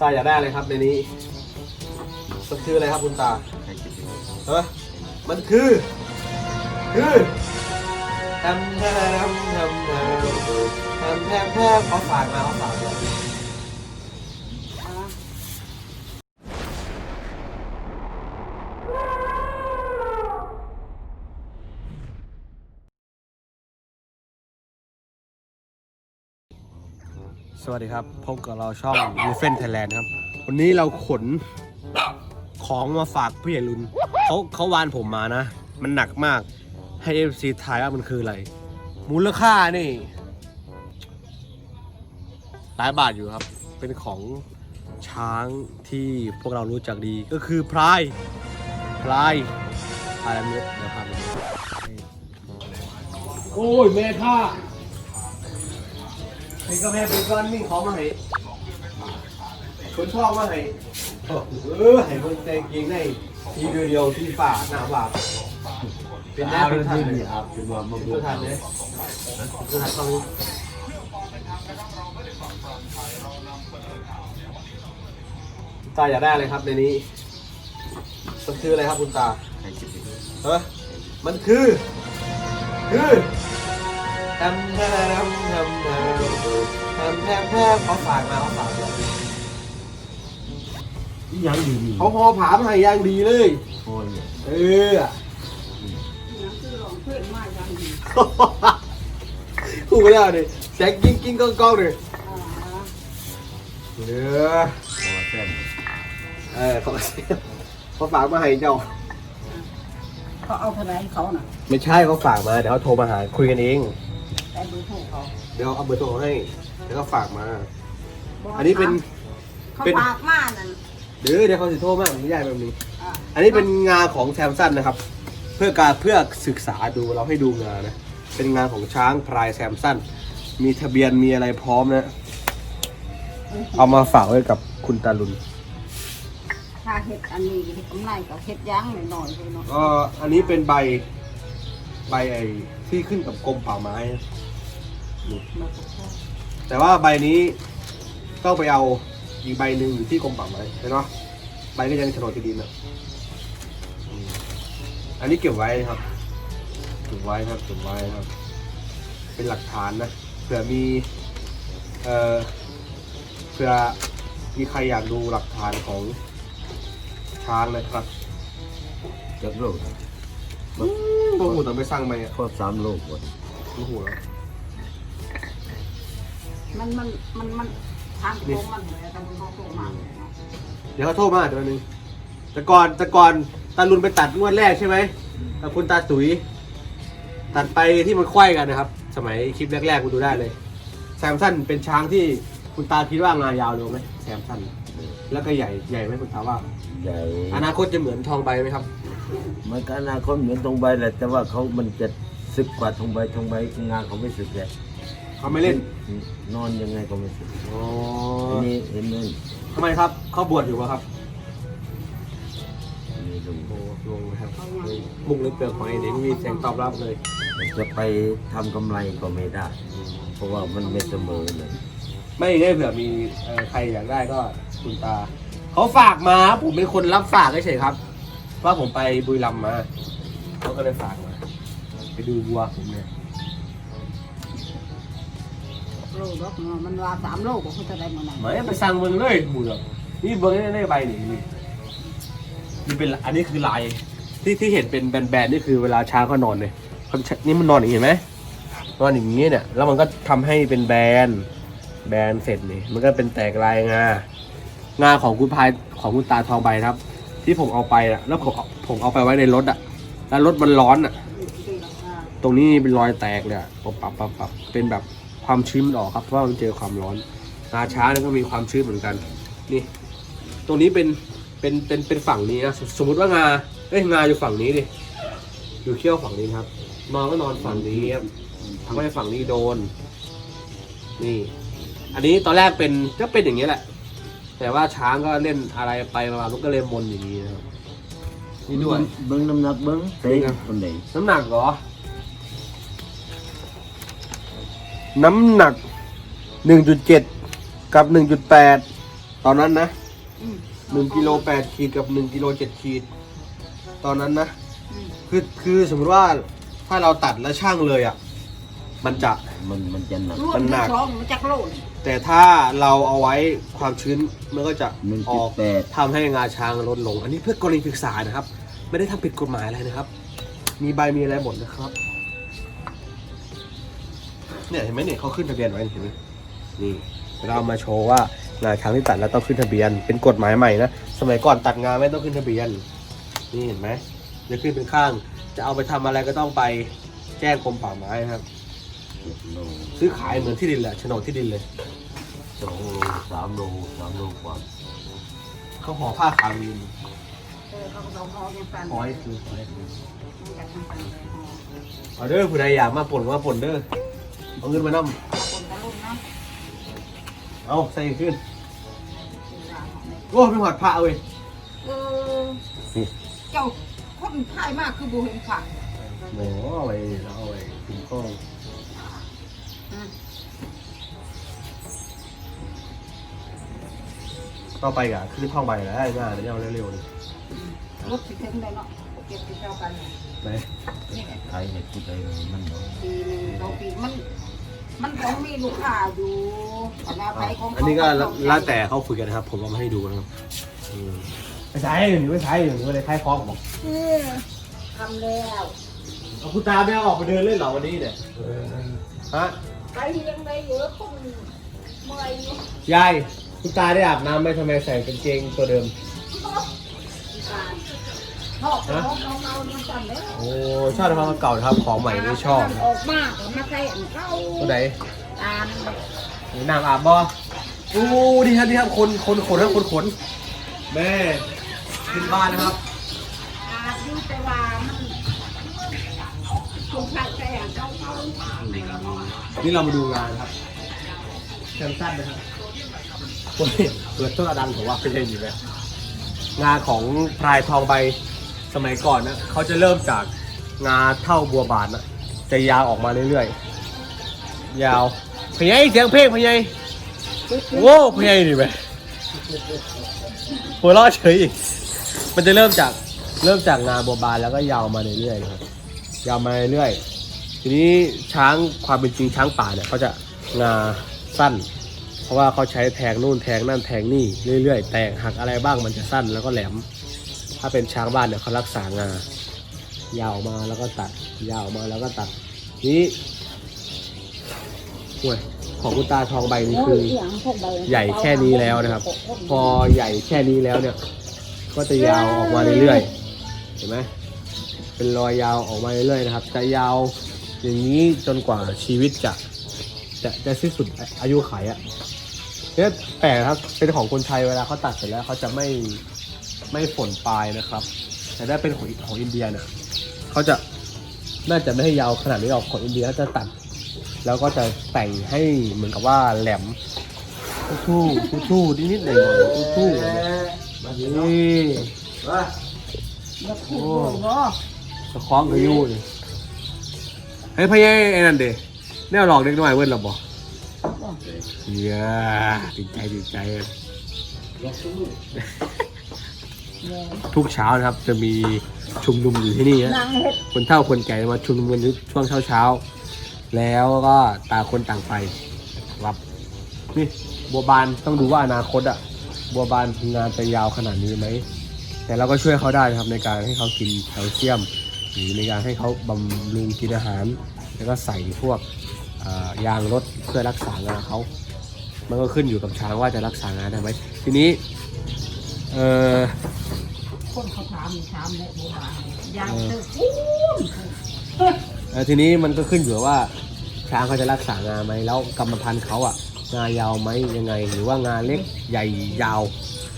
ตาอยากได้อะไรครับในนี้ มันคืออะไรครับคุณตาเออมันคือ คือทำแทมทำแทมทำแทมแทมเขาฝากมาเขาฝากมา สวัสดีครับ พบกับเราช่อง u f e n Thailand ครับ วันนี้เราขนของมาฝากผู้ใหญ่รุนเขาเขาวานผมมานะ มันหนักมากให้ FC ทายว่ามันคืออะไร มูลค่านี่ หลายบาทอยู่ครับ เป็นของช้างที่พวกเรารู้จักดีก็คือพรายพรายอะไรไม่รู้เดี๋ยวพาไปดูโอ้ยแม่ข้า นี่ก็แม่เป็นก้อนนี่ของมาให้คนชอบมาให้เออให้คนแต่งเกงในทีเดียวที่ฝ่าหน้าบาทเป็นหน้าเป็นทันเลยครับเป็นว่ามาบุกทันเลยตัวทันต้องตาอยากได้อะไรครับในนี้ มันคืออะไรครับคุณตาให้คิดดูเออมันคือ คือ ทำแทมทำแทมทำแทมแทมเขาฝากมาเขาฝากมาอีหยังดีนี่เขาพอผามให้อย่างดีเลย โอ้ยเนี่ยเออคู่กันแล้วดิแซกกิ้งกิ้งก้องก้องเลยเด้อเพราะว่าแฟนเออเขาเขาฝากมาให้เจ้าเขาเอาคะแนนเขาน่ะ ไม่ใช่เขาฝากมาเดี๋ยวเขาโทรมาหาคุยกันเอง แต่ดูถูกเขาเดี๋ยวเอาเบอร์โทรให้ แล้วก็ฝากมาบกอันนี้เป็น เขาเป็น ปากมากนั่นเดี๋ยวเดี๋ยวเขาสิโทรมาผมใหญ่แบบนี้ อ่าอันนี้เป็นงาของแซมสันนะครับ เพื่อการเพื่อศึกษาดูเราให้ดูงานะเป็นงาของช้างพลายแซมสันมีทะเบียนมีอะไรพร้อมนะ เอามาฝากไว้กับคุณตาลุนถ้าเห็ดอันนี้เห็ดกำไรก็เห็ดยั้งหน่อยๆเลยเนาะก็อันนี้เป็นใบใบไอ้ที่ขึ้นกับกรมป่าไม้นะ มาปกครองแต่ว่าใบนี้ต้องไปเอาอีกใบหนึ่งอยู่ที่กรมป่าไม้เห็นไหมใบก็ยังโฉนดที่ดินนะอืมอันนี้เก็บไว้นะครับเก็บไว้ครับเก็บไว้ครับ เป็นหลักฐานนะเผื่อมีเอ่อเผื่อมีใครอยากดูหลักฐานของช้างนะครับจากโลกพวกหูต้องไปสร้างไหมอะข้อสามโลกหมดพวกหูแล้ว มันมันมันมันทางโค้งมันเลยแต่มันโค้งมากเลยเนาะเดี๋ยวเขาโทรมาเดี๋ยวนึงแต่ก่อนแต่ก่อนตาลุนไปตัดงวดแรกใช่ไหมกับคุณตาตุ๋ยตัดไปที่มันควายกันนะครับ สมัยคลิปแรกๆคุณดูได้เลย แซมสันเป็นช้างที่คุณตาคิดว่างายาวเร็วไหมแซมสันแล้วก็ใหญ่ใหญ่ไหมคุณตาว่า ใหญ่อนาคตจะเหมือนทองใบไหมครับมันก็อนาคตเหมือนทองใบแหละแต่ว่าเขามันจะสึกกว่าทองใบทองใบงานเขาไม่สึกเลย เขาไม่เล่นนอนยังไงก็ไม่สึกอ๋ออันนี้เห็นไหมทำไมครับ เขาบวชอยู่ปะครับอันนี่ลุงโอ้ลงนะครับมุกเล็กเปลือกหอยเดี๋ยวไม่มีเสียงตอบรับเลย จะไปทำกำไรก็ไม่ได้ เพราะว่ามันไม่เสมอเลย ไม่ได้เผื่อมีเอ่อใครอยากได้ก็คุณตา เขาฝากมา ผมเป็นคนรับฝากเฉยๆครับ ว่าผมไปบุรีรัมย์มา เขาก็เลยฝากมา ไปดูวัวผมเนี่ย โลกเนาะมันว่าสามโลกก็คือจะได้มาไหนไม่ไปสั่งเมืองเลยหมูเหรอนี่เบิ้งได้ได้ใบนี่นี่นี่เป็นอันนี้คือลายที่ที่เห็นเป็นแบนๆนี่คือเวลาช้างเขานอนเลยเขานี่มันนอนอย่างนี้เห็นไหมนอนอย่างนี้เนี่ย แล้วมันก็ทำให้เป็นแบนแบนเสร็จนี่มันก็เป็นแตกลายงางาของคุณพายของคุณตาทองใบครับ ที่ผมเอาไปอะแล้วผมเอาผมเอาไปไว้ในรถอะแล้วรถมันร้อนอะอ่าตรงนี้เป็นรอยแตกเลยอะผมปรับปรับปรับเป็นแบบ ความชื้นมันออกครับเพราะว่ามันเจอความร้อนงาช้างนี่ก็มีความชื้นเหมือนกัน นี่ตรงนี้เป็นเป็นเป็นเป็นฝั่งนี้นะสสมมติว่างาเอ้ยงาอยู่ฝั่งนี้ดิอยู่เขี้ยวฝั่งนี้ครับ นอนก็นอนฝั่งนี้ครับทำให้ฝั่งนี้โดน นี่ อันนี้ตอนแรกเป็นก็เป็นอย่างนี้แหละ แต่ว่าช้างก็เล่นอะไรไปมามันก็เลยมนอย่างนี้นะครับนี่ด้วยเบิ้งน้ำหนักเบิ้งเต็งคนไหนน้ำหนักเหรอ น้ำหนัก 1.7 กับ 1.8 ตอนนั้นนะอืมหนึ่งกิโลแปดขีดกับหนึ่งกิโลเจ็ดขีด ตอนนั้นนะอืมคือคือสมมติว่าถ้าเราตัดแล้วช่างเลยอะ มันจะ มันมันจะหนัก รวมัมนหนัทั้กงสองมันจักโลนแต่ถ้าเราเอาไว้ความชื้นมันก็จะหนึ่งอจุดอกแปดทำให้งาช้างลดลง อันนี้เพื่อกรณีศึกษานะครับ ไม่ได้ทำผิดกฎหมายอะไรนะครับ มีใบมีอะไรหมดนะครับ เนี่ยเห็นไหมเนี่ยเขาขึ้นทะเบียนไว้เห็นไหมนี่เราเอามาโชว์ว่างาช้างที่ตัดแล้วต้องขึ้นทะเบียน เป็นกฎหมายใหม่นะสมัยก่อนตัดงาไม่ต้องขึ้นทะเบียน นี่เห็นไหมจะขึ้นเป็นข้าง จะเอาไปทำอะไรก็ต้องไปแจ้งกรมป่าไม้นะครับเจ็ดโลซื้อขายเหมือนที่ดินแหละโฉนดที่ดินเลยสองโลสามโลสามโลกว่าเขาห่อผ้าขาวมีนเออเขาก็ต้องห่อกันกันห่อให้คือห่อให้คือมันจะทำกันเลยห่อเอาเด้อผู้ใดอยากมาป่นก็มาป่นเด้อ เอาเงินมานํคนตะลุ่มนะเอาใส่ขึ้นโอ้เป็นหอดผ้าเว้ยเออนี่เจ้าคนพายมากคือบูเห็นค่ะโอ้เอาไว้เอาไว้ถึงข้องอืมต่อไปอะขึ้นท่องใบแล้วได้ง่ายเดี๋ยวเอาเร็วๆเลยรถสิถึงเลยเนาะ เก็บที่เท่ากันไหนนี่แหละไทยเนี่ยพูดได้เลยมันเนาะปีหนึ่งสองปีมัน มันต้องมีลูกค้าอยู่แต่ว่าไปของเขาอันนี้ก็แล้วแต่เขาฝึกกันนะครับ ผมเอามาให้ดูนะครับอืมไปใช้อยู่นี่ไปใช้อยู่นี่ไม่ได้ใช้คล้องบอกเออทำแล้วเอาคุณตาไม่เอาออกไปเดินเล่นเหรอวันนี้เนี่ยฮะไปยังไงเยอะคนเมื่อยอยู่ยายคุณตาได้อาบน้ำไหมทำไมใส่กางเกงตัวเดิมการชอบของเราเอาเงินกั นแล้วโอ้ชอบของเก่านะครับของใหม่ไม่ชอบออกมากมาใส่อันเก่าตัวไหนตามนี่นางอาบบ่อู้ดีครับดีครับคนคนขนครับคนขนแม่ขึ้นบ้านนะครับอาดูแต่ว่ามันคงใส่แต่อันเก่าเก่านี่เรามาดูงานครับแซมสั้นนะครับโอ้ยเปิดต้นอดังผมว่าไม่ใช่ดีไหมงานของพรายทองใบ สมัยก่อนนะเขาจะเริ่มจากงาเท่าบัวบานนะจะยาวออกมาเรื่อยๆ ยาวพยายเสียงเพลงพยายโว้พยายดีไหมหัวเราะเฉยอีก มันจะเริ่มจากเริ่มจากงาบัวบานแล้วก็ยาวมาเรื่อยๆนะครับยาวมาเรื่อยๆทีนี้ช้างความเป็นจริงช้างป่าเนี่ยเขาจะงาสั้น เพราะว่าเขาใช้แทงนู่นแทงนั่นแทงนี่เรื่อยๆ แตกหักอะไรบ้างมันจะสั้นแล้วก็แหลม ถ้าเป็นช้างบ้านเนี่ยเขารักษางายาวมาแล้วก็ตัด ยาวมาแล้วก็ตัด นี้ห่วยของคุณตาทองใบนี่คือ ใหญ่แค่นี้แล้วนะครับ พอใหญ่แค่นี้แล้วเนี่ย ก็จะยาวออกมาเรื่อยๆ เห็นไหมเป็นรอยยาวออกมาเรื่อยๆนะครับ จะยาวอย่างนี้จนกว่าชีวิตจะจะจะสิ้นสุดอายุขัยอะเนี่ยแปลกครับ เป็นของคนไทยเวลาเขาตัดเสร็จแล้วเขาจะไม่ ไม่ฝนปลายนะครับ แต่ถ้าเป็นของของอินเดียเนี่ยเขาจะน่าจะไม่ให้ยาวขนาดนี้หรอกของอินเดียเขาจะตัด แล้วก็จะแต่งให้เหมือนกับว่าแหลมทู่ทู่ทู่นิดๆหน่อยๆทู่ทู่นี่ว่าแล้วพูดด้วยเนาะสะคล้องกับยู่นี่เฮ้ยพะเย้ไอ้นั่นเด้แนวหลอกเด็กน้อยเว้นหรอบ่เย้ดีใจติดใจ ทุกเช้านะครับ จะมีชุมนุมอยู่ที่นี่นะนางเฮ็ดคนเฒ่าคนแก่มาชุมนุมกันช่วงเช้าเช้าๆแล้วก็ต่างคนต่างไปครับนี่บัวบานต้องดูว่าอนาคตอะบัวบานงานจะยาวขนาดนี้ไหมแต่เราก็ช่วยเขาได้นะครับในการให้เขากินแคลเซียม หรือในการให้เขาบำรุงกินอาหาร แล้วก็ใส่พวกเอ่อยางรถเพื่อรักษางาเขา มันก็ขึ้นอยู่กับช้างว่าจะรักษางานได้ไหมทีนี้เออ คนเขาถามมีถามแม่โบราณยางเตอเอ่อทีนี้มันก็ขึ้นอยู่ว่า ช้างเขาจะรักษางาไหมแล้วกรรมพันธุ์เขาอะงายาวไหมยังไง หรือว่างาเล็กใหญ่ยาว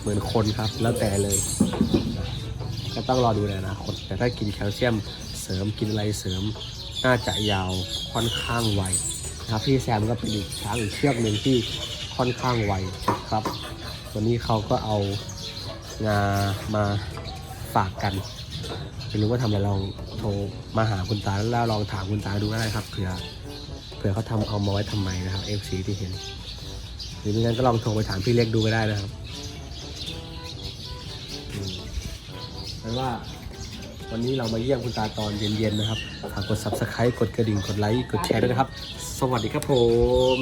เหมือนคนครับ แล้วแต่เลยนะก็ต้องรอดูในอนาคตแต่ถ้ากินแคลเซียมเสริมกินอะไรเสริม น่าจะยาวค่อนข้างไวนะครับพี่แซมก็เป็นอีกช้างอีกเชือกหนึ่งที่ค่อนข้างไวครับ วันนี้เขาก็เอางามา ฝากกันไม่รู้ว่าทำอะไรลองโทรมาหาคุณตาแล้วลองถามคุณตาดูก็ได้ครับเผื่อเผื่อเขาทำเอามาไว้ทำไมนะครับเอฟซีที่เห็นหรือไม่งั้นก็ลองโทรไปถามพี่เล็กดูก็ได้นะครับแปลว่าวันนี้เรามาเยี่ยมคุณตาตอนเย็นๆนะครับฝากกด subscribe กดกระดิ่ง กดไลค์ กดแชร์ด้วยนะครับ สวัสดีครับผม